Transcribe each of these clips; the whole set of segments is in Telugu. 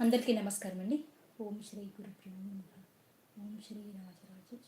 అందరికీ నమస్కారం అండి ఓం శ్రీ గురు ఓం శ్రీ రాజరాజ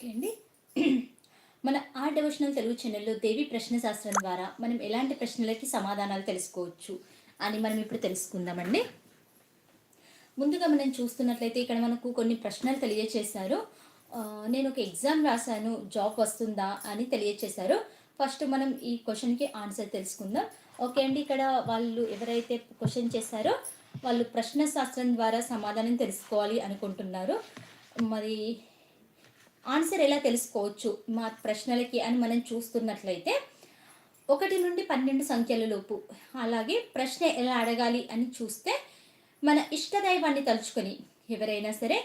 ఓకే అండి. మన ఆ డివోషనల్ తెలుగు ఛానల్లో దేవి ప్రశ్న శాస్త్రం ద్వారా మనం ఎలాంటి ప్రశ్నలకి సమాధానాలు తెలుసుకోవచ్చు అని మనం ఇప్పుడు తెలుసుకుందామండి. ముందుగా మనం చూస్తున్నట్లయితే ఇక్కడ మనకు కొన్ని ప్రశ్నలు తెలియచేశారు. నేను ఒక ఎగ్జామ్ రాశాను జాబ్ వస్తుందా అని తెలియచేశారు. ఫస్ట్ మనం ఈ క్వశ్చన్కి ఆన్సర్ తెలుసుకుందాం. ఓకే అండి ఇక్కడ వాళ్ళు ఎవరైతే క్వశ్చన్ చేశారో వాళ్ళు ప్రశ్న శాస్త్రం ద్వారా సమాధానం తెలుసుకోవాలి అనుకుంటున్నారు. మరి ఆన్సర్ ఎలా తెలుసుకోవచ్చు? మా ప్రశ్నలకి అని మనం చూస్తున్నట్లయితే ఒకటి నుండి పన్నెండు సంఖ్యల లోపు. అలాగే ప్రశ్న ఎలా అడగాలి అని చూస్తే మన ఇష్టదైవాన్ని తలుచుకొని ఎవరైనా సరే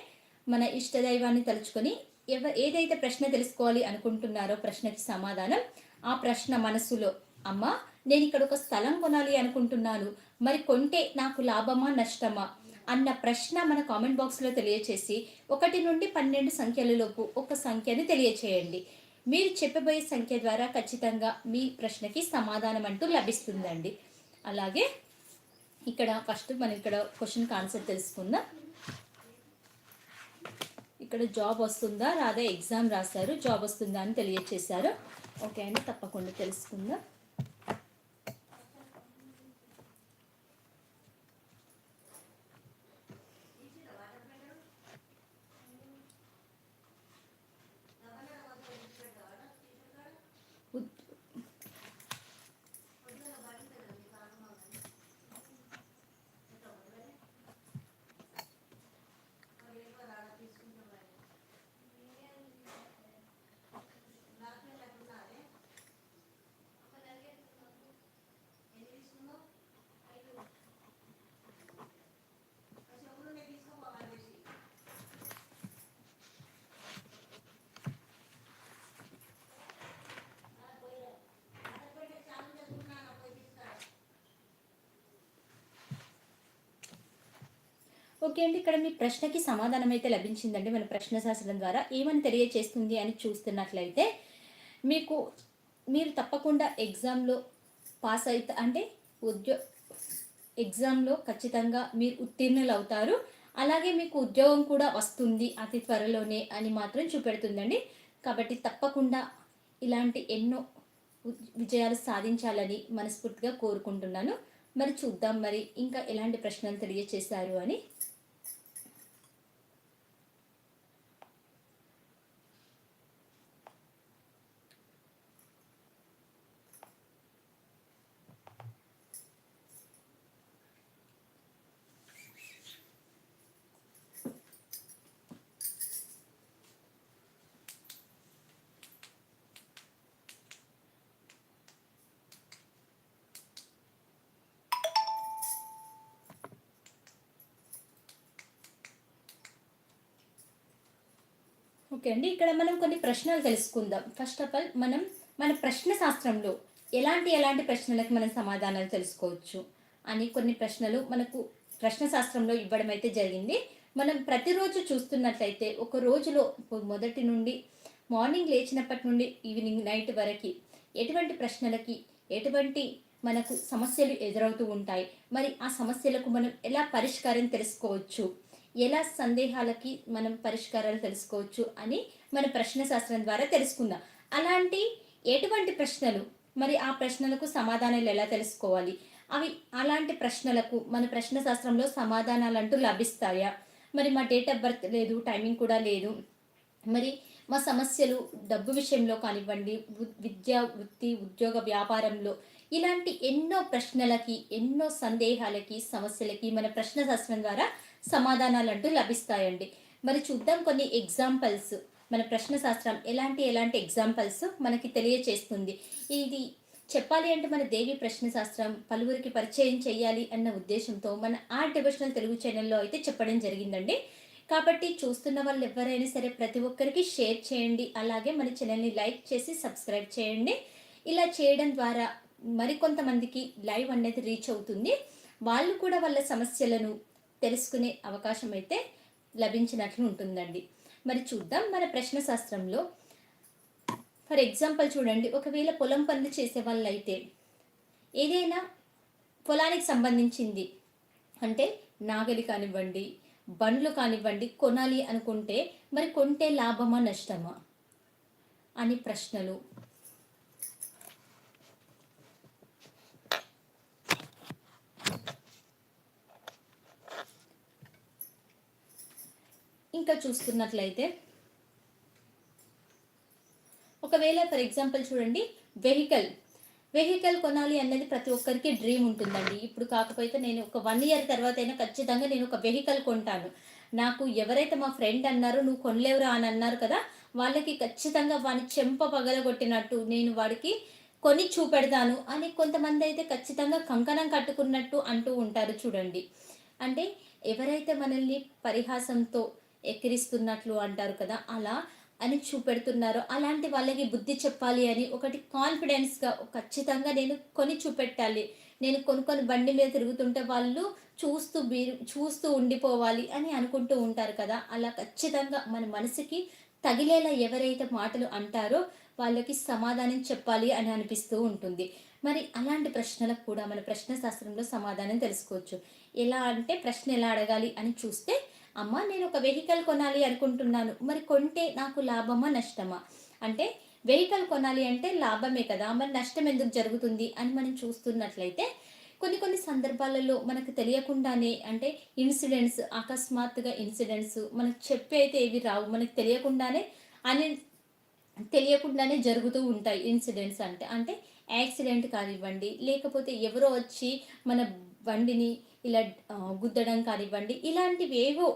మన ఇష్టదైవాన్ని తలుచుకొని ఎవ ఏదైతే ప్రశ్న తెలుసుకోవాలి అనుకుంటున్నారో ప్రశ్నకి సమాధానం ఆ ప్రశ్న మనసులో అమ్మ నేను ఇక్కడ ఒక స్థలం కొనాలి అనుకుంటున్నాను. మరి కొంటే నాకు లాభమా నష్టమా? అన్న ప్రశ్న మన కామెంట్ బాక్స్లో తెలియచేసి ఒకటి నుండి పన్నెండు సంఖ్యలలోపు ఒక సంఖ్యని తెలియచేయండి. మీరు చెప్పబోయే సంఖ్య ద్వారా ఖచ్చితంగా మీ ప్రశ్నకి సమాధానం అంటూ లభిస్తుందండి. అలాగే ఇక్కడ ఫస్ట్ మనం ఇక్కడ క్వశ్చన్కి ఆన్సర్ తెలుసుకుందాం. ఇక్కడ జాబ్ వస్తుందా? రాదా? ఎగ్జామ్ రాశారు. జాబ్ వస్తుందా అని తెలియచేశారు. ఓకే అండి తప్పకుండా తెలుసుకుందాం. ఓకే అండి ఇక్కడ మీ ప్రశ్నకి సమాధానం అయితే లభించిందండి. మన ప్రశ్న శాస్త్రం ద్వారా ఏమని తెలియచేస్తుంది అని చూస్తున్నట్లయితే మీకు మీరు తప్పకుండా ఎగ్జామ్లో పాస్ అయితే అంటే ఉద్యో ఎగ్జామ్లో ఖచ్చితంగా మీరు ఉత్తీర్ణులు అవుతారు అలాగే మీకు ఉద్యోగం కూడా వస్తుంది అతి త్వరలోనే అని మాత్రం చూపెడుతుందండి. కాబట్టి తప్పకుండా ఇలాంటి ఎన్నో విజయాలు సాధించాలని మనస్ఫూర్తిగా కోరుకుంటున్నాను. మరి చూద్దాం మరి ఇంకా ఎలాంటి ప్రశ్నలు తెలియచేశారు అని ఓకే అండి. ఇక్కడ మనం కొన్ని ప్రశ్నలు తెలుసుకుందాం. ఫస్ట్ ఆఫ్ ఆల్ మనం మన ప్రశ్న శాస్త్రంలో ఎలాంటి ఎలాంటి ప్రశ్నలకు మనం సమాధానాలు తెలుసుకోవచ్చు అని కొన్ని ప్రశ్నలు మనకు ప్రశ్న శాస్త్రంలో ఇవ్వడం అయితే జరిగింది. మనం ప్రతిరోజు చూస్తున్నట్లయితే ఒక రోజులో మొదటి నుండి మార్నింగ్ లేచినప్పటి నుండి ఈవినింగ్ నైట్ వరకు ఎటువంటి ప్రశ్నలకి ఎటువంటి మనకు సమస్యలు ఎదురవుతూ ఉంటాయి. మరి ఆ సమస్యలకు మనం ఎలా పరిష్కారం తెలుసుకోవచ్చు? ఎలా సందేహాలకి మనం పరిష్కారాలు తెలుసుకోవచ్చు అని మన ప్రశ్న శాస్త్రం ద్వారా తెలుసుకుందాం. అలాంటి ఎటువంటి ప్రశ్నలు మరి ఆ ప్రశ్నలకు సమాధానాలు ఎలా తెలుసుకోవాలి? అవి అలాంటి ప్రశ్నలకు మన ప్రశ్న శాస్త్రంలో సమాధానాలు అంటూ లభిస్తాయా? మరి మా డేట్ ఆఫ్ బర్త్ లేదు టైమింగ్ కూడా లేదు. మరి మా సమస్యలు డబ్బు విషయంలో కానివ్వండి విద్యా విద్య వృత్తి ఉద్యోగ వ్యాపారంలో ఇలాంటి ఎన్నో ప్రశ్నలకి ఎన్నో సందేహాలకి సమస్యలకి మన ప్రశ్న శాస్త్రం ద్వారా సమాధానాలు అంటూ లభిస్తాయండి. మరి చూద్దాం కొన్ని ఎగ్జాంపుల్స్ మన ప్రశ్న శాస్త్రం ఎలాంటి ఎలాంటి ఎగ్జాంపుల్స్ మనకి తెలియచేస్తుంది. ఇది చెప్పాలి అంటే మన దేవి ప్రశ్న శాస్త్రం పలువురికి పరిచయం చేయాలి అన్న ఉద్దేశంతో మన ఆర్ట్ డివిజనల్ తెలుగు ఛానల్లో అయితే చెప్పడం జరిగిందండి. కాబట్టి చూస్తున్న వాళ్ళు ఎవరైనా సరే ప్రతి ఒక్కరికి షేర్ చేయండి. అలాగే మన ఛానల్ని లైక్ చేసి సబ్స్క్రైబ్ చేయండి. ఇలా చేయడం ద్వారా మరికొంతమందికి లైవ్ అనేది రీచ్ అవుతుంది. వాళ్ళు కూడా వాళ్ళ సమస్యలను తెలుసుకునే అవకాశం అయితే లభించినట్లు ఉంటుందండి. మరి చూద్దాం మన ప్రశ్న శాస్త్రంలో. ఫర్ ఎగ్జాంపుల్ చూడండి ఒకవేళ పొలం పనులు చేసే వాళ్ళు అయితే ఏదైనా పొలానికి సంబంధించింది అంటే నాగలి కానివ్వండి బండ్లు కానివ్వండి కొనాలి అనుకుంటే మరి కొంటే లాభమా నష్టమా అని ప్రశ్నలు. ఇంకా చూసుకున్నట్లయితే ఒకవేళ ఫర్ ఎగ్జాంపుల్ చూడండి వెహికల్ వెహికల్ కొనాలి అనేది ప్రతి ఒక్కరికి డ్రీమ్ ఉంటుందండి. ఇప్పుడు కాకపోతే నేను ఒక వన్ ఇయర్ తర్వాత అయినా ఖచ్చితంగా నేను ఒక వెహికల్ కొంటాను. నాకు ఎవరైతే మా ఫ్రెండ్ అన్నారో నువ్వు కొనలేవురా అని అన్నారు కదా వాళ్ళకి ఖచ్చితంగా వాని చెంప పగలగొట్టినట్టు నేను వాడికి కొని చూపెడతాను అని కొంతమంది అయితే ఖచ్చితంగా కంకణం కట్టుకున్నట్టు అంటూ ఉంటారు చూడండి. అంటే ఎవరైతే మనల్ని పరిహాసంతో ఎక్కిరిస్తున్నట్లు అంటారు కదా అలా అని చూపెడుతున్నారో. అలాంటి వాళ్ళకి బుద్ధి చెప్పాలి అని ఒకటి కాన్ఫిడెన్స్గా ఖచ్చితంగా నేను కొని చూపెట్టాలి. నేను కొనుక్కొని బండి మీద తిరుగుతుంటే వాళ్ళు చూస్తూ బీరు చూస్తూ ఉండిపోవాలి అని అనుకుంటూ ఉంటారు కదా. అలా ఖచ్చితంగా మన మనసుకి తగిలేలా ఎవరైతే మాటలు అంటారో వాళ్ళకి సమాధానం చెప్పాలి అని అనిపిస్తూ ఉంటుంది. మరి అలాంటి ప్రశ్నలకు కూడా మన ప్రశ్న శాస్త్రంలో సమాధానం తెలుసుకోవచ్చు. ఎలా అంటే ప్రశ్న ఎలా అడగాలి అని చూస్తే అమ్మ నేను ఒక వెహికల్ కొనాలి అనుకుంటున్నాను. మరి కొంటే నాకు లాభమా నష్టమా? అంటే వెహికల్ కొనాలి అంటే లాభమే కదా. మరి నష్టం ఎందుకు జరుగుతుంది అని మనం చూస్తున్నట్లయితే కొన్ని కొన్ని సందర్భాలలో మనకు తెలియకుండానే అంటే ఇన్సిడెంట్స్ అకస్మాత్తుగా ఇన్సిడెంట్స్ మనకు చెప్పి అయితే ఏవి రావు. మనకు తెలియకుండానే అని తెలియకుండానే జరుగుతూ ఉంటాయి ఇన్సిడెంట్స్ అంటే. అంటే యాక్సిడెంట్ కానివ్వండి లేకపోతే ఎవరో వచ్చి మన బండిని ఇలా గుద్దడం కానివ్వండి ఇలాంటివి ఏవో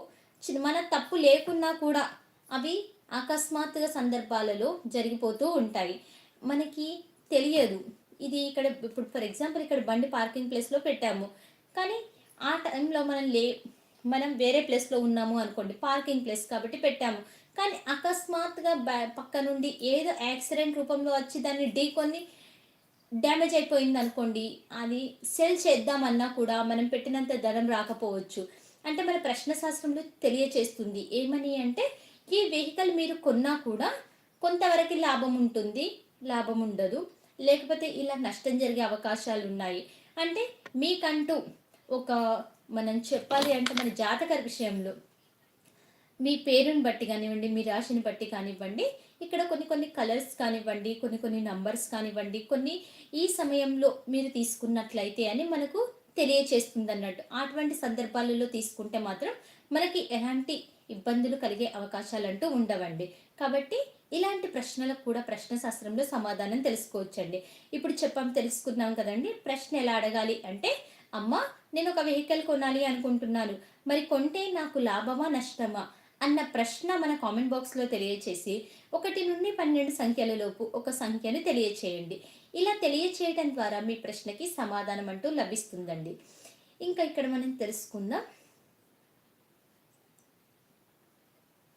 మన తప్పు లేకున్నా కూడా అవి అకస్మాత్తుగా సందర్భాలలో జరిగిపోతూ ఉంటాయి. మనకి తెలియదు. ఇది ఇక్కడ ఇప్పుడు ఫర్ ఎగ్జాంపుల్ ఇక్కడ బండి పార్కింగ్ ప్లేస్లో పెట్టాము. కానీ ఆ టైంలో మనం లే మనం వేరే ప్లేస్లో ఉన్నాము అనుకోండి పార్కింగ్ ప్లేస్ కాబట్టి పెట్టాము. కానీ అకస్మాత్తుగా బ్యా పక్క నుండి ఏదో యాక్సిడెంట్ రూపంలో వచ్చి దాన్ని ఢీకొని డ్యామేజ్ అయిపోయింది అనుకోండి అది సెల్ చేద్దామన్నా కూడా మనం పెట్టినంత ధనం రాకపోవచ్చు. అంటే మన ప్రశ్న శాస్త్రంలో తెలియచేస్తుంది. ఏమని అంటే ఈ వెహికల్ మీరు కొన్నా కూడా కొంతవరకు లాభం ఉంటుంది లాభం ఉండదు. లేకపోతే ఇలా నష్టం జరిగే అవకాశాలు ఉన్నాయి. అంటే మీకంటూ ఒక మనం చెప్పాలి అంటే మన జాతక విషయంలో మీ పేరుని బట్టి కానివ్వండి మీ రాశిని బట్టి కానివ్వండి ఇక్కడ కొన్ని కొన్ని కలర్స్ కానివ్వండి కొన్ని కొన్ని నంబర్స్ కానివ్వండి కొన్ని ఈ సమయంలో మీరు తీసుకున్నట్లయితే అని మనకు తెలియచేస్తుంది అన్నట్టు అటువంటి సందర్భాలలో తీసుకుంటే మాత్రం మనకి ఎలాంటి ఇబ్బందులు కలిగే అవకాశాలు అంటూ ఉండవండి. కాబట్టి ఇలాంటి ప్రశ్నలకు కూడా ప్రశ్న శాస్త్రంలో సమాధానం తెలుసుకోవచ్చండి. ఇప్పుడు చెప్పాం తెలుసుకున్నాం కదండి. ప్రశ్న ఎలా అడగాలి అంటే అమ్మ నేను ఒక వెహికల్ కొనాలి అనుకుంటున్నాను. మరి కొంటే నాకు లాభమా నష్టమా అన్న ప్రశ్న మన కామెంట్ బాక్స్లో తెలియచేసి ఒకటి నుండి పన్నెండు సంఖ్యలలోపు ఒక సంఖ్యను తెలియచేయండి. ఇలా తెలియచేయడం ద్వారా మీ ప్రశ్నకి సమాధానం అంటూ లభిస్తుందండి. ఇంకా ఇక్కడ మనం తెలుసుకుందాం.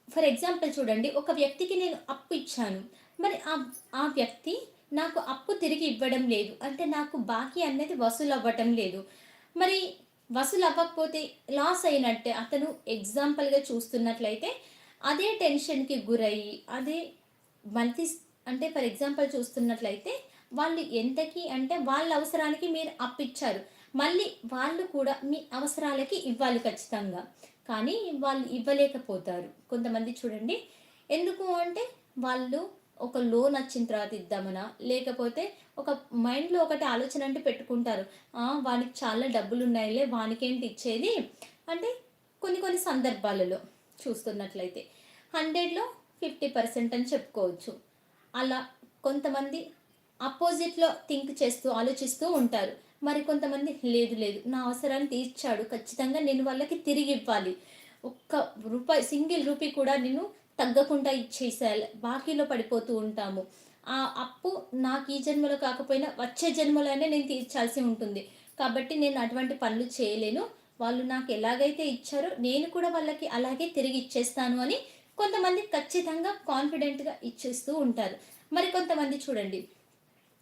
ఫర్ ఎగ్జాంపుల్ చూడండి ఒక వ్యక్తికి నేను అప్పు ఇచ్చాను. మరి ఆ ఆ వ్యక్తి నాకు అప్పు తిరిగి ఇవ్వడం లేదు. అంటే నాకు బాకీ అనేది వసూలు అవ్వటం లేదు. మరి వసూలు అవ్వకపోతే లాస్ అయినట్టే అతను ఎగ్జాంపుల్గా చూస్తున్నట్లయితే అదే టెన్షన్కి గురయ్యి అదే మల్టీ అంటే ఫర్ ఎగ్జాంపుల్ చూస్తున్నట్లయితే వాళ్ళు ఎంతకి అంటే వాళ్ళ అవసరానికి మీరు అప్పిచ్చారు మళ్ళీ వాళ్ళు కూడా మీ అవసరాలకి ఇవ్వాలి ఖచ్చితంగా. కానీ వాళ్ళు ఇవ్వలేకపోతారు. కొంతమంది చూడండి ఎందుకు అంటే వాళ్ళు ఒక లోన్ వచ్చిన తర్వాత ఇద్దామనా? లేకపోతే ఒక మైండ్లో ఒకటి ఆలోచన అంటే పెట్టుకుంటారు. వానికి చాలా డబ్బులు ఉన్నాయిలే వానికేంటి ఇచ్చేది? అంటే కొన్ని కొన్ని సందర్భాలలో. చూస్తున్నట్లయితే. హండ్రెడ్లో ఫిఫ్టీ పర్సెంట్ అని చెప్పుకోవచ్చు. అలా కొంతమంది అపోజిట్లో థింక్ చేస్తూ ఆలోచిస్తూ ఉంటారు. మరి కొంతమంది లేదు లేదు నా అవసరాన్ని తీర్చాడు. ఖచ్చితంగా నేను వాళ్ళకి తిరిగి ఇవ్వాలి. ఒక్క రూపాయి సింగిల్ రూపీ కూడా నేను తగ్గకుండా ఇచ్చేసేయాలి. బాకీలో పడిపోతూ ఉంటాము. ఆ అప్పు నాకు ఈ జన్మలో కాకపోయినా వచ్చే జన్మలోనే నేను తీర్చాల్సి ఉంటుంది. కాబట్టి నేను అటువంటి పనులు చేయలేను. వాళ్ళు నాకు ఎలాగైతే ఇచ్చారో నేను కూడా వాళ్ళకి అలాగే తిరిగి ఇచ్చేస్తాను అని కొంతమంది ఖచ్చితంగా కాన్ఫిడెంట్గా ఇచ్చేస్తూ ఉంటారు. మరి కొంతమంది చూడండి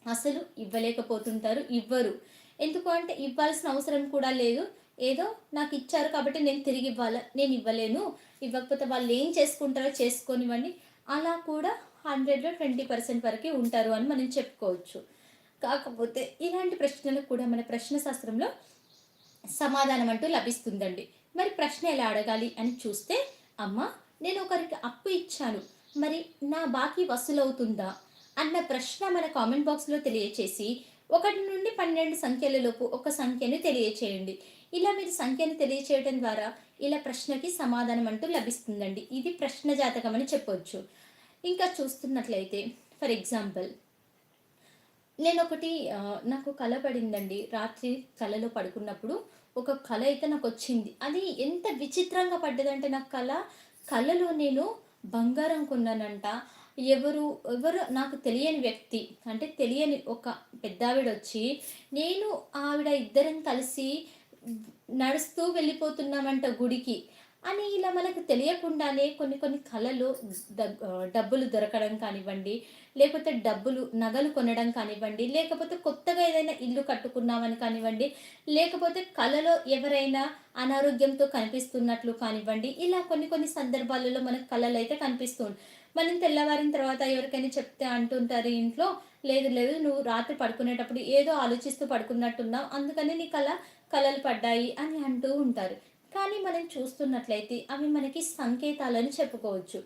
అసలు ఇవ్వలేకపోతుంటారు ఇవ్వరు. ఎందుకు అంటే ఇవ్వాల్సిన అవసరం కూడా లేదు. ఏదో నాకు ఇచ్చారు కాబట్టి నేను తిరిగి ఇవ్వాలా నేను ఇవ్వలేను. ఇవ్వకపోతే వాళ్ళు ఏం చేసుకుంటారో చేసుకొనివ్వండి. అలా కూడా హండ్రెడ్లో ట్వంటీ పర్సెంట్ వరకే ఉంటారు అని మనం చెప్పుకోవచ్చు. కాకపోతే ఇలాంటి ప్రశ్నలు కూడా మన ప్రశ్న శాస్త్రంలో సమాధానం అంటూ లభిస్తుందండి. మరి ప్రశ్న ఎలా అడగాలి అని చూస్తే అమ్మ నేను ఒకరికి అప్పు ఇచ్చాను. మరి నా బాకీ వసూలవుతుందా? అన్న ప్రశ్న మన కామెంట్ బాక్స్లో తెలియచేసి ఒకటి నుండి పన్నెండు సంఖ్యలలోపు ఒక సంఖ్యను తెలియచేయండి. ఇలా మీరు సంఖ్యను తెలియచేయడం ద్వారా ఇలా ప్రశ్నకి సమాధానం అంటూ లభిస్తుందండి. ఇది ప్రశ్న జాతకం అని చెప్పొచ్చు. ఇంకా చూస్తున్నట్లయితే ఫర్ ఎగ్జాంపుల్ నేను ఒకటి నాకు కళ పడిందండి. రాత్రి కళలో పడుకున్నప్పుడు ఒక కళ అయితే నాకు వచ్చింది అది ఎంత విచిత్రంగా పడ్డదంటే నాకు కళ కళలో నేను బంగారం కొన్నానంట. ఎవరు ఎవరు నాకు తెలియని వ్యక్తి అంటే తెలియని ఒక పెద్దావిడ వచ్చి నేను ఆవిడ ఇద్దరం కలిసి నడుస్తూ వెళ్ళిపోతున్నామంట గుడికి అని ఇలా మనకు తెలియకుండానే కొన్ని కొన్ని కళలు డబ్బులు దొరకడం కానివ్వండి లేకపోతే డబ్బులు నగలు కొనడం కానివ్వండి లేకపోతే కొత్తగా ఏదైనా ఇల్లు కట్టుకున్నామని కానివ్వండి లేకపోతే కళలో ఎవరైనా అనారోగ్యంతో కనిపిస్తున్నట్లు కానివ్వండి ఇలా కొన్ని కొన్ని సందర్భాలలో మనకు కళలు అయితే కనిపిస్తూ మనం తెల్లవారిన తర్వాత ఎవరికైనా చెప్తే అంటుంటారు ఇంట్లో లేదు లేదు నువ్వు రాత్రి పడుకునేటప్పుడు ఏదో ఆలోచిస్తూ పడుకున్నట్టున్నావు అందుకని నీ కళ కళలు పడ్డాయి అని అంటూ ఉంటారు. కానీ మనం చూస్తున్నట్లయితే అవి మనకి సంకేతాలని చెప్పుకోవచ్చు.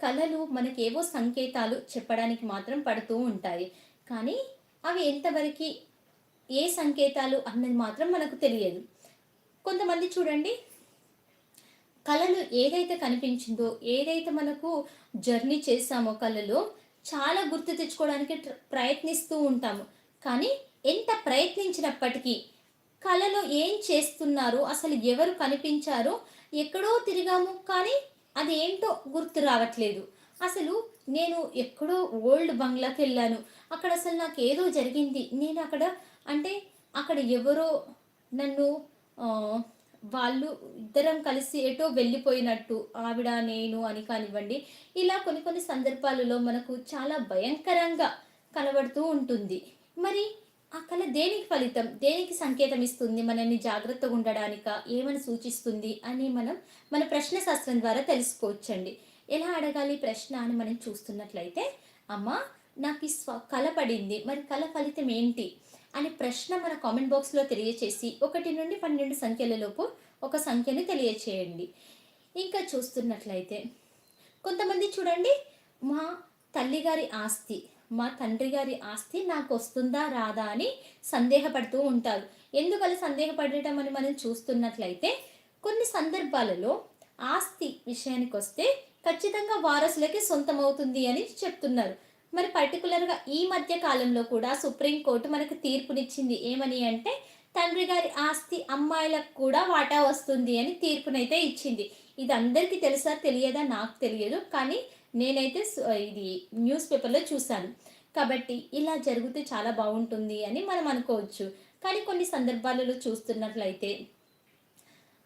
కళలు మనకేవో సంకేతాలు చెప్పడానికి మాత్రం పడుతూ ఉంటాయి. కానీ అవి ఎంతవరకు ఏ సంకేతాలు అన్నది మాత్రం మనకు తెలియదు. కొంతమంది చూడండి కళలు ఏదైతే కనిపించిందో ఏదైతే మనకు జర్నీ చేసామో కళలో చాలా గుర్తు తెచ్చుకోవడానికి ప్రయత్నిస్తూ ఉంటాము. కానీ ఎంత ప్రయత్నించినప్పటికీ కళలో ఏం చేస్తున్నారు అసలు ఎవరు కనిపించారో ఎక్కడో తిరిగాము. కానీ అది ఏంటో గుర్తు రావట్లేదు. అసలు నేను ఎక్కడో ఓల్డ్ బంగ్లాకి వెళ్ళాను. అక్కడ అసలు నాకు ఏదో జరిగింది. నేను అక్కడ అంటే అక్కడ ఎవరో నన్ను వాళ్ళు ఇద్దరం కలిసి ఎటో వెళ్ళిపోయినట్టు ఆవిడ నేను అని కానివ్వండి. ఇలా కొన్ని కొన్ని సందర్భాలలో మనకు చాలా భయంకరంగా కనబడుతూ ఉంటుంది. మరి ఆ కళ దేనికి ఫలితం? దేనికి సంకేతం ఇస్తుంది మనల్ని జాగ్రత్తగా ఉండడానిక? ఏమని సూచిస్తుంది? అని మనం మన ప్రశ్న శాస్త్రం ద్వారా తెలుసుకోవచ్చండి. ఎలా అడగాలి ప్రశ్న అని మనం చూస్తున్నట్లయితే అమ్మ నాకు ఈ స్వ కళ పడింది. మరి కళ ఫలితం ఏంటి? అని ప్రశ్న మన కామెంట్ బాక్స్లో తెలియచేసి ఒకటి నుండి పన్నెండు సంఖ్యలలోపు ఒక సంఖ్యను తెలియచేయండి. ఇంకా చూస్తున్నట్లయితే కొంతమంది చూడండి మా తల్లిగారి ఆస్తి. మా తండ్రి గారి ఆస్తి నాకు వస్తుందా రాదా అని సందేహపడుతూ ఉంటారు. ఎందుకలా సందేహపడటం అని మనం చూస్తున్నట్లయితే కొన్ని సందర్భాలలో ఆస్తి విషయానికి వస్తే ఖచ్చితంగా వారసులకి సొంతమవుతుంది అని చెప్తున్నారు. మరి పర్టికులర్గా ఈ మధ్య కాలంలో కూడా సుప్రీంకోర్టు మనకు తీర్పునిచ్చింది ఏమని అంటే తండ్రి గారి ఆస్తి అమ్మాయిలకు కూడా వాటా వస్తుంది అని తీర్పునైతే ఇచ్చింది. ఇది అందరికీ తెలుసా తెలియదా? నాకు తెలియదు. కానీ నేనైతే ఇది న్యూస్ పేపర్లో చూశాను. కాబట్టి ఇలా జరిగితే చాలా బాగుంటుంది అని మనం అనుకోవచ్చు. కానీ కొన్ని సందర్భాలలో చూస్తున్నట్లయితే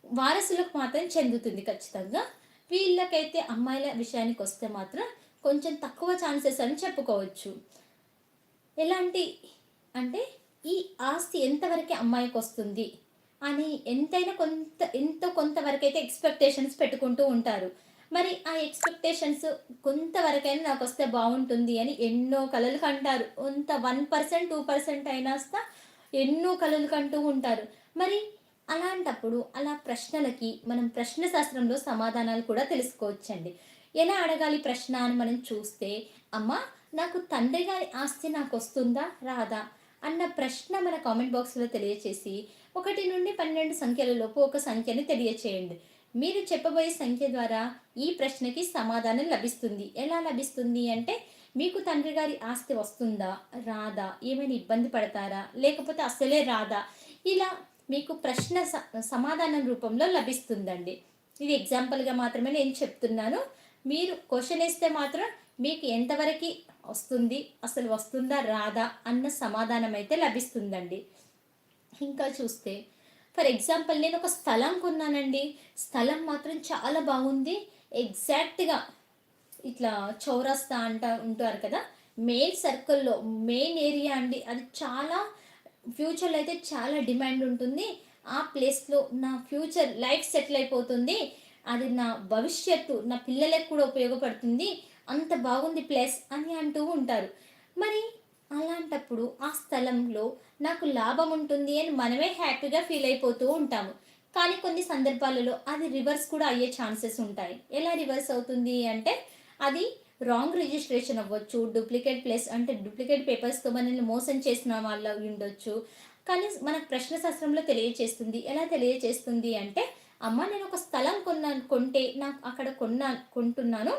వారసులకు మాత్రం చెందుతుంది ఖచ్చితంగా. వీళ్ళకైతే అమ్మాయిల విషయానికి వస్తే మాత్రం కొంచెం తక్కువ ఛాన్సెస్ అని చెప్పుకోవచ్చు. ఎలాంటి అంటే ఈ ఆస్తి ఎంతవరకు అమ్మాయికి వస్తుంది అని ఎంతైనా కొంత ఎంతో కొంతవరకు అయితే ఎక్స్పెక్టేషన్స్ పెట్టుకుంటూ ఉంటారు. మరి ఆ ఎక్స్పెక్టేషన్స్ కొంతవరకైనా నాకు వస్తే బాగుంటుంది అని ఎన్నో కళలు కంటారు. కొంత వన్ పర్సెంట్ టూ పర్సెంట్ అయినా ఎన్నో కళలు కంటూ ఉంటారు. మరి అలాంటప్పుడు అలా ప్రశ్నలకి మనం ప్రశ్న శాస్త్రంలో సమాధానాలు కూడా తెలుసుకోవచ్చండి. ఎలా అడగాలి ప్రశ్న అని మనం చూస్తే అమ్మ నాకు తండ్రి గారి ఆస్తి నాకు వస్తుందా? రాదా? అన్న ప్రశ్న మన కామెంట్ బాక్స్లో తెలియచేసి ఒకటి నుండి పన్నెండు సంఖ్యలలోపు ఒక సంఖ్యని తెలియచేయండి. మీరు చెప్పబోయే సంఖ్య ద్వారా ఈ ప్రశ్నకి సమాధానం లభిస్తుంది. ఎలా లభిస్తుంది అంటే మీకు తండ్రి గారి ఆస్తి వస్తుందా? రాదా? ఏమైనా ఇబ్బంది పడతారా? లేకపోతే అసలే రాదా? ఇలా మీకు ప్రశ్న సమాధానం రూపంలో లభిస్తుందండి. ఇది ఎగ్జాంపుల్గా మాత్రమే నేను చెప్తున్నాను. మీరు క్వశ్చన్ వేస్తే మాత్రం మీకు ఎంతవరకు వస్తుంది? అసలు వస్తుందా? రాదా? అన్న సమాధానం అయితే లభిస్తుందండి. ఇంకా చూస్తే ఫర్ ఎగ్జాంపుల్ నేను ఒక స్థలం కొన్నానండి. స్థలం మాత్రం చాలా బాగుంది. ఎగ్జాక్ట్గా ఇట్లా చౌరస్తా అంట ఉంటారు కదా మెయిన్ సర్కిల్లో మెయిన్ ఏరియా అండి. అది చాలా ఫ్యూచర్లో అయితే చాలా డిమాండ్ ఉంటుంది. ఆ ప్లేస్లో నా ఫ్యూచర్ లైఫ్ సెటిల్ అయిపోతుంది. అది నా భవిష్యత్తు నా పిల్లలకు కూడా ఉపయోగపడుతుంది. అంత బాగుంది ప్లేస్ అని అంటూ ఉంటారు. మరి అలాంటప్పుడు ఆ స్థలంలో నాకు లాభం ఉంటుంది అని మనమే హ్యాపీగా ఫీల్ అయిపోతూ ఉంటాము. కానీ కొన్ని సందర్భాలలో అది రివర్స్ కూడా అయ్యే ఛాన్సెస్ ఉంటాయి. ఎలా రివర్స్ అవుతుంది అంటే అది రాంగ్ రిజిస్ట్రేషన్ అవ్వచ్చు డూప్లికేట్ ప్లేస్ అంటే డూప్లికేట్ పేపర్స్తో మనల్ని మోసం చేసిన వాళ్ళు ఉండొచ్చు. కానీ మనకు ప్రశ్న శాస్త్రంలో తెలియచేస్తుంది. ఎలా తెలియచేస్తుంది అంటే అమ్మ నేను ఒక స్థలం కొన్నాను కొంటే నాకు అక్కడ కొన్నా కొంటున్నాను.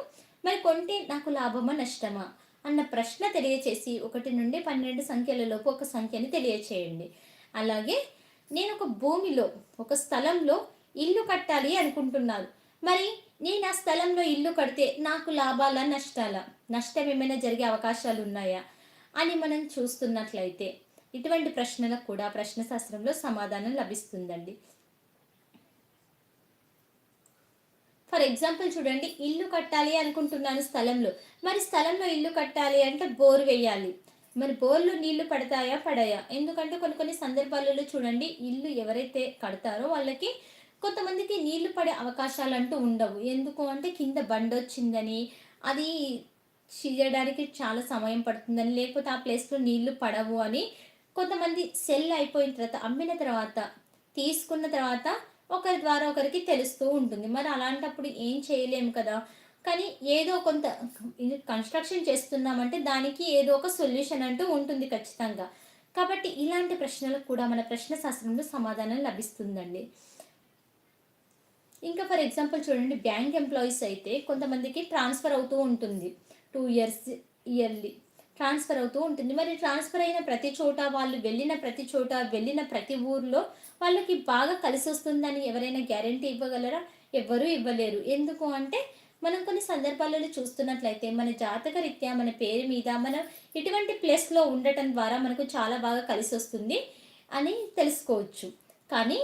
మరి కొంటే నాకు లాభమా నష్టమా? అన్న ప్రశ్న తెలియచేసి ఒకటి నుండి పన్నెండు సంఖ్యలలోపు ఒక సంఖ్యని తెలియచేయండి. అలాగే నేను ఒక భూమిలో ఒక స్థలంలో ఇల్లు కట్టాలి అనుకుంటున్నాను. మరి నేను ఆ స్థలంలో ఇల్లు కడితే నాకు లాభాలా నష్టాలా? నష్టం ఏమైనా జరిగే అవకాశాలు ఉన్నాయా? అని మనం చూస్తున్నట్లయితే ఇటువంటి ప్రశ్నలకు కూడా ప్రశ్న శాస్త్రంలో సమాధానం లభిస్తుందండి. ఫర్ ఎగ్జాంపుల్ చూడండి ఇల్లు కట్టాలి అనుకుంటున్నాను స్థలంలో. మరి స్థలంలో ఇల్లు కట్టాలి అంటే బోర్ వేయాలి. మరి బోర్లు నీళ్ళు పడతాయా పడాయా? ఎందుకంటే కొన్ని కొన్ని సందర్భాలలో చూడండి ఇల్లు ఎవరైతే కడతారో వాళ్ళకి కొంతమందికి నీళ్ళు పడే అవకాశాలు అంటూ ఉండవు. ఎందుకు అంటే కింద బండ వచ్చిందని అది చేయడానికి చాలా సమయం పడుతుందని లేకపోతే ఆ ప్లేస్లో నీళ్ళు పడవు అని కొంతమంది సెల్ అయిపోయిన తర్వాత అమ్మిన తర్వాత తీసుకున్న తర్వాత ఒకరి ద్వారా ఒకరికి తెలుస్తూ ఉంటుంది. మరి అలాంటప్పుడు ఏం చేయలేము కదా? కానీ ఏదో కొంత కన్స్ట్రక్షన్ చేస్తున్నామంటే దానికి ఏదో ఒక సొల్యూషన్ అంటూ ఉంటుంది ఖచ్చితంగా. కాబట్టి ఇలాంటి ప్రశ్నలకు కూడా మన ప్రశ్న శాస్త్రంలో సమాధానం లభిస్తుందండి. ఇంకా ఫర్ ఎగ్జాంపుల్ చూడండి బ్యాంక్ ఎంప్లాయీస్ అయితే కొంతమందికి ట్రాన్స్ఫర్ అవుతూ ఉంటుంది. టూ ఇయర్స్ ఇయర్లీ ట్రాన్స్ఫర్ అవుతూ ఉంటుంది. మరి ట్రాన్స్ఫర్ అయిన ప్రతి చోట వాళ్ళు వెళ్ళిన ప్రతి చోట వెళ్ళిన ప్రతి ఊర్లో వాళ్ళకి బాగా కలిసి వస్తుందని ఎవరైనా గ్యారంటీ ఇవ్వగలరా? ఎవ్వరూ ఇవ్వలేరు. ఎందుకు అంటే మనం కొన్ని సందర్భాలలో చూస్తున్నట్లయితే మన జాతక రీత్యా మన పేరు మీద మనం ఇటువంటి ప్లేస్లో ఉండటం ద్వారా మనకు చాలా బాగా కలిసి వస్తుంది అని తెలుసుకోవచ్చు. కానీ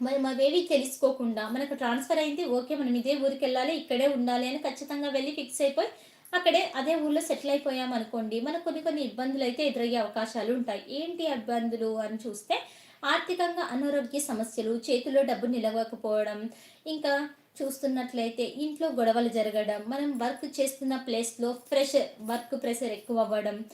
మనం అవేవి తెలుసుకోకుండా మనకు ట్రాన్స్ఫర్ అయింది ఓకే మనం ఇదే ఊరికి వెళ్ళాలి ఇక్కడే ఉండాలి అని ఖచ్చితంగా వెళ్ళి ఫిక్స్ అయిపోయి అక్కడే అదే ఊళ్ళో సెటిల్ అయిపోయాం అనుకోండి మనకు కొన్ని కొన్ని ఇబ్బందులు అయితే ఎదురయ్యే అవకాశాలు ఉంటాయి. ఏంటి ఇబ్బందులు అని చూస్తే ఆర్థికంగా అనారోగ్య సమస్యలు చేతిలో డబ్బు నిలవకపోవడం ఇంకా చూస్తున్నట్లయితే ఇంట్లో గొడవలు జరగడం మనం వర్క్ చేస్తున్న ప్లేస్లో ప్రెషర్ వర్క్ ప్రెషర్ ఎక్కువ అవ్వడం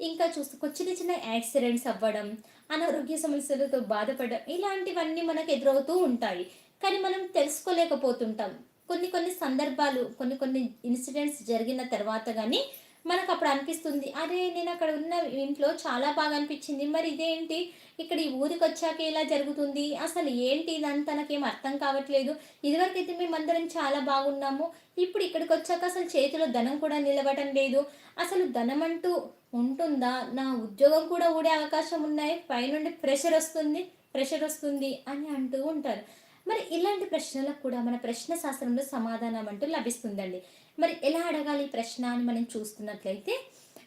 ఇంకా చూస్తూ చిన్న చిన్న యాక్సిడెంట్స్ అవ్వడం అనారోగ్య సమస్యలతో బాధపడడం ఇలాంటివన్నీ మనకు ఎదురవుతూ ఉంటాయి. కానీ మనం తెలుసుకోలేకపోతుంటాం. కొన్ని కొన్ని సందర్భాలు కొన్ని కొన్ని ఇన్సిడెంట్స్ జరిగిన తర్వాత కానీ మనకు అప్పుడు అనిపిస్తుంది. అరే నేను అక్కడ ఉన్న ఇంట్లో చాలా బాగా అనిపించింది. మరి ఇదేంటి? ఇక్కడ ఈ ఊరికి వచ్చాక ఇలా జరుగుతుంది. అసలు ఏంటి ఇదంతా? నాకేం అర్థం కావట్లేదు. ఇదివరకైతే మేమందరం చాలా బాగున్నాము. ఇప్పుడు ఇక్కడికి వచ్చాక అసలు చేతిలో ధనం కూడా నిలవటం లేదు. అసలు ధనం అంటూ ఉంటుందా? నా ఉద్యోగం కూడా ఊడే అవకాశం ఉన్నాయి. పైనుండి ప్రెషర్ వస్తుంది. ప్రెషర్ వస్తుంది అని అంటూ ఉంటారు. మరి ఇలాంటి ప్రశ్నలకు కూడా మన ప్రశ్న శాస్త్రంలో సమాధానం అంటూ లభిస్తుందండి. మరి ఎలా అడగాలి ప్రశ్న అని మనం చూస్తున్నట్లయితే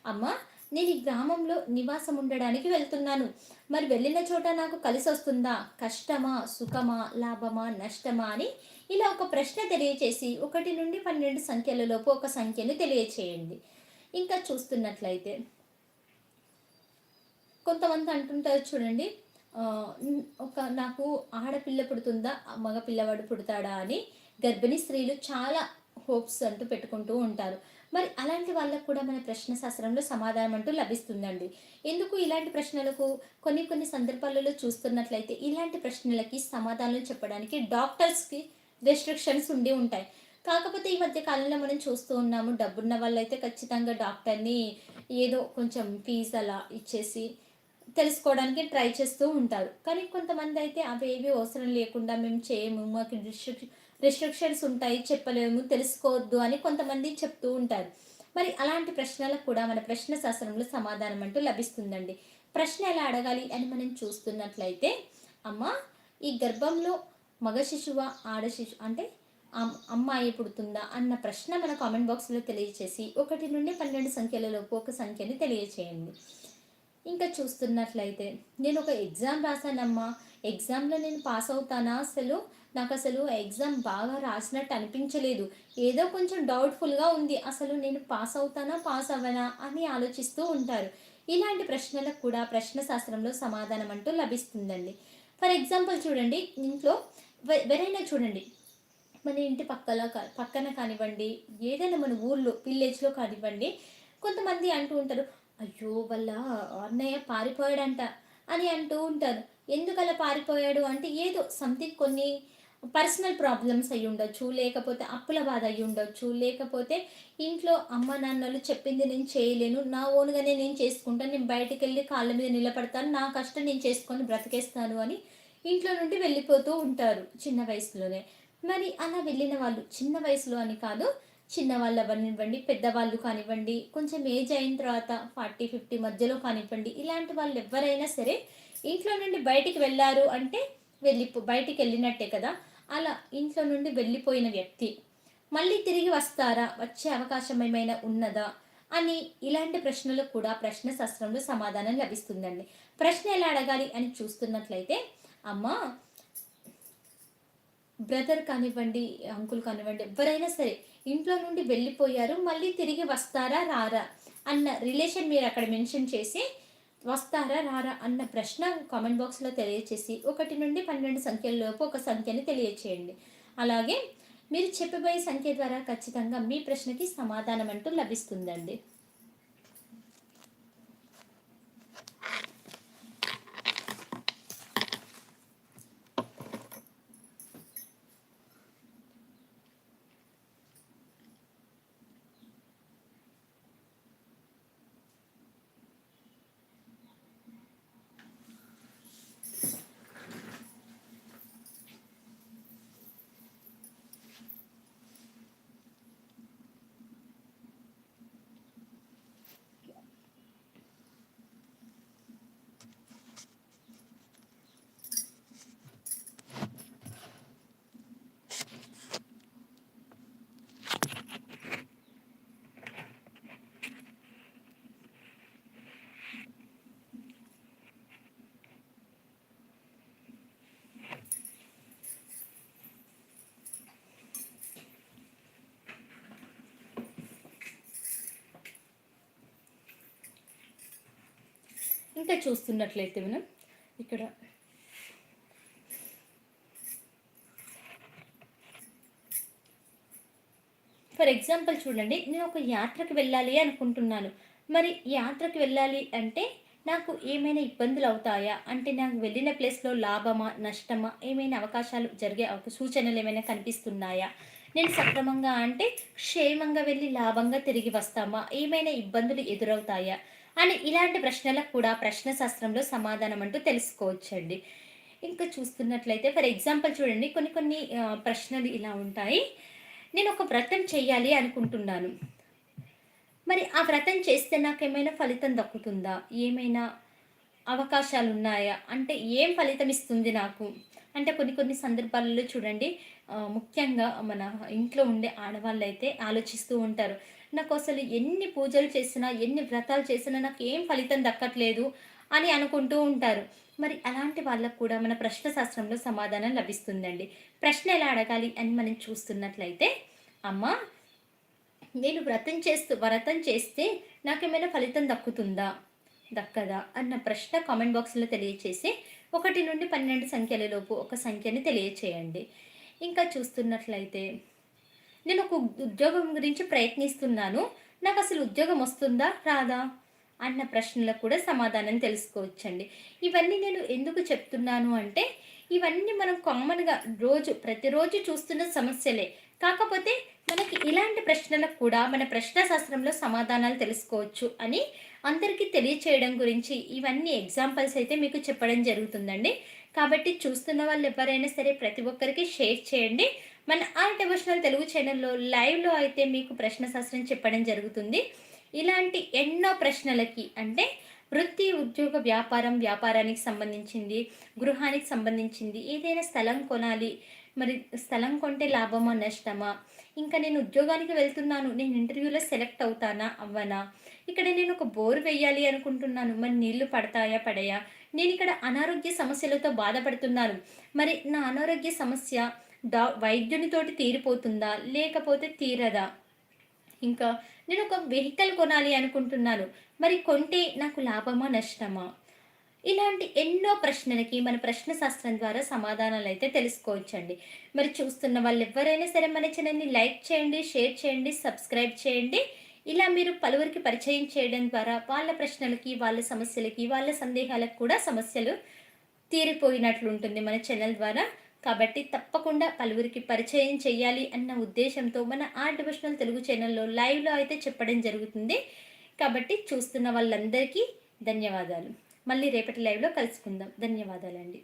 అమ్మ నేను ఈ గ్రామంలో నివాసం ఉండడానికి వెళ్తున్నాను. మరి వెళ్ళిన చోట నాకు కలిసి వస్తుందా? కష్టమా సుఖమా లాభమా నష్టమా అని ఇలా ఒక ప్రశ్న తెలియచేసి ఒకటి నుండి పన్నెండు సంఖ్యలలోపు ఒక సంఖ్యను తెలియచేయండి. ఇంకా చూస్తున్నట్లయితే కొంతమంది అంటుంటారు చూడండి ఒక నాకు ఆడపిల్ల పుడుతుందా మగ పిల్లవాడు పుడతాడా అని గర్భిణీ స్త్రీలు చాలా హోప్స్ అంటూ పెట్టుకుంటూ ఉంటారు. మరి అలాంటి వాళ్ళకు కూడా మన ప్రశ్న శాస్త్రంలో సమాధానం అంటూ లభిస్తుందండి. ఎందుకు ఇలాంటి ప్రశ్నలకు కొన్ని కొన్ని సందర్భాలలో చూస్తున్నట్లయితే ఇలాంటి ప్రశ్నలకి సమాధానాలు చెప్పడానికి డాక్టర్స్కి రెస్ట్రిక్షన్స్ ఉండి ఉంటాయి. కాకపోతే ఈ మధ్య కాలంలో మనం చూస్తూ ఉన్నాము డబ్బున్న వాళ్ళైతే ఖచ్చితంగా డాక్టర్ని ఏదో కొంచెం ఫీజు అలా ఇచ్చేసి తెలుసుకోవడానికి ట్రై చేస్తూ ఉంటారు. కానీ కొంతమంది అయితే అవి ఏవి అవసరం లేకుండా మేము చేయము మాకు రిస్ట్రిక్ రిస్ట్రిక్షన్స్ ఉంటాయి చెప్పలేము తెలుసుకోవద్దు అని కొంతమంది చెప్తూ ఉంటారు. మరి అలాంటి ప్రశ్నలకు కూడా మన ప్రశ్న శాస్త్రంలో సమాధానం అంటూ లభిస్తుందండి. ప్రశ్న ఎలా అడగాలి అని మనం చూస్తున్నట్లయితే అమ్మ ఈ గర్భంలో మగ శిశువా ఆడ శిశు అంటే అమ్మాయి పుడుతుందా అన్న ప్రశ్న మన కామెంట్ బాక్స్లో తెలియచేసి ఒకటి నుండి పన్నెండు సంఖ్యలలోపు ఒక సంఖ్యని తెలియచేయండి. ఇంకా చూస్తున్నట్లయితే నేను ఒక ఎగ్జామ్ రాశానమ్మా. ఎగ్జామ్లో నేను పాస్ అవుతానా అసలు? నాకు అసలు ఎగ్జామ్ బాగా రాసినట్టు అనిపించలేదు. ఏదో కొంచెం డౌట్ఫుల్గా ఉంది. అసలు నేను పాస్ అవుతానా పాస్ అవ్వనా అని ఆలోచిస్తూ ఉంటారు. ఇలాంటి ప్రశ్నలకు కూడా ప్రశ్న శాస్త్రంలో సమాధానం అంటూ లభిస్తుందండి. ఫర్ ఎగ్జాంపుల్ చూడండి ఇంట్లో ఎవరైనా చూడండి. మన ఇంటి పక్కల కా- పక్కన కానివ్వండి ఏదైనా మన ఊర్లో విలేజ్లో కానివ్వండి కొంతమంది అంటూ ఉంటారు అయ్యో వాళ్ళ అన్నయ్య పారిపోయాడంట అని అంటూ ఉంటారు. ఎందుకు అలా పారిపోయాడు అంటే ఏదో సంథింగ్ కొన్ని పర్సనల్ ప్రాబ్లమ్స్ అయి ఉండొచ్చు లేకపోతే అప్పుల బాధ అయి ఉండొచ్చు లేకపోతే ఇంట్లో అమ్మ నాన్నలు చెప్పింది నేను చేయలేను నా ఓన్గానే నేను చేసుకుంటాను నేను బయటికి వెళ్ళి కాళ్ళ మీద నిలబడతాను నా కష్టం నేను చేసుకొని బ్రతికేస్తాను అని ఇంట్లో నుండి వెళ్ళిపోతూ ఉంటారు చిన్న వయసులోనే. మరి అలా వెళ్ళిన వాళ్ళు చిన్న వయసులో అని కాదు చిన్నవాళ్ళు అవనివ్వండి పెద్దవాళ్ళు కానివ్వండి కొంచెం ఏజ్ అయిన తర్వాత ఫార్టీ ఫిఫ్టీ మధ్యలో కానివ్వండి ఇలాంటి వాళ్ళు ఎవరైనా సరే ఇంట్లో నుండి బయటికి వెళ్ళారు అంటే వెళ్ళి బయటికి వెళ్ళినట్టే కదా. అలా ఇంట్లో నుండి వెళ్ళిపోయిన వ్యక్తి మళ్ళీ తిరిగి వస్తారా? వచ్చే అవకాశం ఏమైనా ఉన్నదా? అని ఇలాంటి ప్రశ్నలకు కూడా ప్రశ్న శాస్త్రంలో సమాధానం లభిస్తుందండి. ప్రశ్న ఎలా అడగాలి అని చూస్తున్నట్లయితే అమ్మ బ్రదర్ కానివ్వండి అంకుల్ కానివ్వండి ఎవరైనా సరే ఇంట్లో నుండి వెళ్ళిపోయారు మళ్ళీ తిరిగి వస్తారా రారా అన్న రిలేషన్ మీరు అక్కడ మెన్షన్ చేసి వస్తారా రారా అన్న ప్రశ్న కామెంట్ బాక్స్లో తెలియచేసి ఒకటి నుండి పన్నెండు సంఖ్యలలోపు ఒక సంఖ్యని తెలియచేయండి. అలాగే మీరు చెప్పబోయే సంఖ్య ద్వారా ఖచ్చితంగా మీ ప్రశ్నకి సమాధానం అంటూ లభిస్తుందండి. ఇంకా చూస్తున్నట్లయితే మనం ఇక్కడ. ఫర్ ఎగ్జాంపుల్ చూడండి నేను ఒక యాత్రకు వెళ్ళాలి అనుకుంటున్నాను. మరి యాత్రకు వెళ్ళాలి అంటే నాకు ఏమైనా ఇబ్బందులు అవుతాయా? అంటే నాకు వెళ్ళిన ప్లేస్లో లాభమా నష్టమా? ఏమైనా అవకాశాలు జరిగే సూచనలు ఏమైనా కనిపిస్తున్నాయా? నేను సక్రమంగా అంటే క్షేమంగా వెళ్ళి లాభంగా తిరిగి వస్తామా? ఏమైనా ఇబ్బందులు ఎదురవుతాయా? అని ఇలాంటి ప్రశ్నలకు కూడా ప్రశ్న శాస్త్రంలో సమాధానం అంటూ తెలుసుకోవచ్చండి. ఇంకా చూస్తున్నట్లయితే ఫర్ ఎగ్జాంపుల్ చూడండి కొన్ని కొన్ని ప్రశ్నలు ఇలా ఉంటాయి. నేను ఒక వ్రతం చేయాలి అనుకుంటున్నాను. మరి ఆ వ్రతం చేస్తే నాకు ఏమైనా ఫలితం దక్కుతుందా? ఏమైనా అవకాశాలు ఉన్నాయా అంటే ఏం ఫలితం ఇస్తుంది నాకు? అంటే కొన్ని కొన్ని సందర్భాలలో చూడండి ముఖ్యంగా మన ఇంట్లో ఉండే ఆడవాళ్ళు అయితే ఆలోచిస్తూ ఉంటారు. నాకు అసలు ఎన్ని పూజలు చేసినా ఎన్ని వ్రతాలు చేసినా నాకు ఏం ఫలితం దక్కట్లేదు అని అనుకుంటూ ఉంటారు. మరి అలాంటి వాళ్ళకు కూడా మన ప్రశ్న శాస్త్రంలో సమాధానం లభిస్తుందండి. ప్రశ్న ఎలా అడగాలి అని మనం చూస్తున్నట్లయితే అమ్మ నేను వ్రతం చేస్తూ వ్రతం చేస్తే నాకేమైనా ఫలితం దక్కుతుందా? దక్కదా? అన్న ప్రశ్న కామెంట్ బాక్స్లో తెలియచేసి ఒకటి నుండి పన్నెండు సంఖ్యలలోపు ఒక సంఖ్యని తెలియచేయండి. ఇంకా చూస్తున్నట్లయితే నేను ఒక ఉద్యోగం గురించి ప్రయత్నిస్తున్నాను. నాకు అసలు ఉద్యోగం వస్తుందా? రాదా? అన్న ప్రశ్నలకు కూడా సమాధానం తెలుసుకోవచ్చండి. ఇవన్నీ నేను ఎందుకు చెప్తున్నాను అంటే ఇవన్నీ మనం కామన్గా రోజు ప్రతిరోజు చూస్తున్న సమస్యలే. కాకపోతే మనకి ఇలాంటి ప్రశ్నలకు కూడా మన ప్రశ్న శాస్త్రంలో సమాధానాలు తెలుసుకోవచ్చు అని అందరికీ తెలియచేయడం గురించి ఇవన్నీ ఎగ్జాంపుల్స్ అయితే మీకు చెప్పడం జరుగుతుందండి. కాబట్టి చూస్తున్న వాళ్ళు ఎవరైనా సరే ప్రతి ఒక్కరికి షేర్ చేయండి. మన ఆ డివోషనల్ తెలుగు ఛానల్లో లైవ్లో అయితే మీకు ప్రశ్న శాస్త్రం చెప్పడం జరుగుతుంది. ఇలాంటి ఎన్నో ప్రశ్నలకి అంటే వృత్తి ఉద్యోగ వ్యాపారం వ్యాపారానికి సంబంధించింది గృహానికి సంబంధించింది ఏదైనా స్థలం కొనాలి మరి స్థలం కొంటే లాభమా నష్టమా? ఇంకా నేను ఉద్యోగానికి వెళ్తున్నాను నేను ఇంటర్వ్యూలో సెలెక్ట్ అవుతానా అవ్వనా? ఇక్కడ నేను ఒక బోర్ వేయాలి అనుకుంటున్నాను మరి నీళ్ళు పడతాయా పడయా? నేను ఇక్కడ అనారోగ్య సమస్యలతో బాధపడుతున్నాను. మరి నా అనారోగ్య సమస్య డా వైద్యునితోటి తీరిపోతుందా? లేకపోతే తీరదా? ఇంకా నేను ఒక వెహికల్ కొనాలి అనుకుంటున్నాను. మరి కొంటే నాకు లాభమా నష్టమా? ఇలాంటి ఎన్నో ప్రశ్నలకి మన ప్రశ్న శాస్త్రం ద్వారా సమాధానాలు అయితే తెలుసుకోవచ్చండి. మరి చూస్తున్న వాళ్ళు ఎవరైనా సరే మన ఛానల్ని లైక్ చేయండి షేర్ చేయండి సబ్స్క్రైబ్ చేయండి. ఇలా మీరు పలువురికి పరిచయం చేయడం ద్వారా వాళ్ళ ప్రశ్నలకి వాళ్ళ సమస్యలకి వాళ్ళ సందేహాలకు కూడా సమస్యలు తీరిపోయినట్లు ఉంటుంది మన ఛానల్ ద్వారా. కాబట్టి తప్పకుండా పలువురికి పరిచయం చేయాలి అన్న ఉద్దేశంతో మన ఆర్ట్ డివోషనల్ తెలుగు ఛానల్లో లైవ్లో అయితే చెప్పడం జరుగుతుంది. కాబట్టి చూస్తున్న వాళ్ళందరికీ ధన్యవాదాలు. మళ్ళీ రేపటి లైవ్లో కలుసుకుందాం. ధన్యవాదాలండి.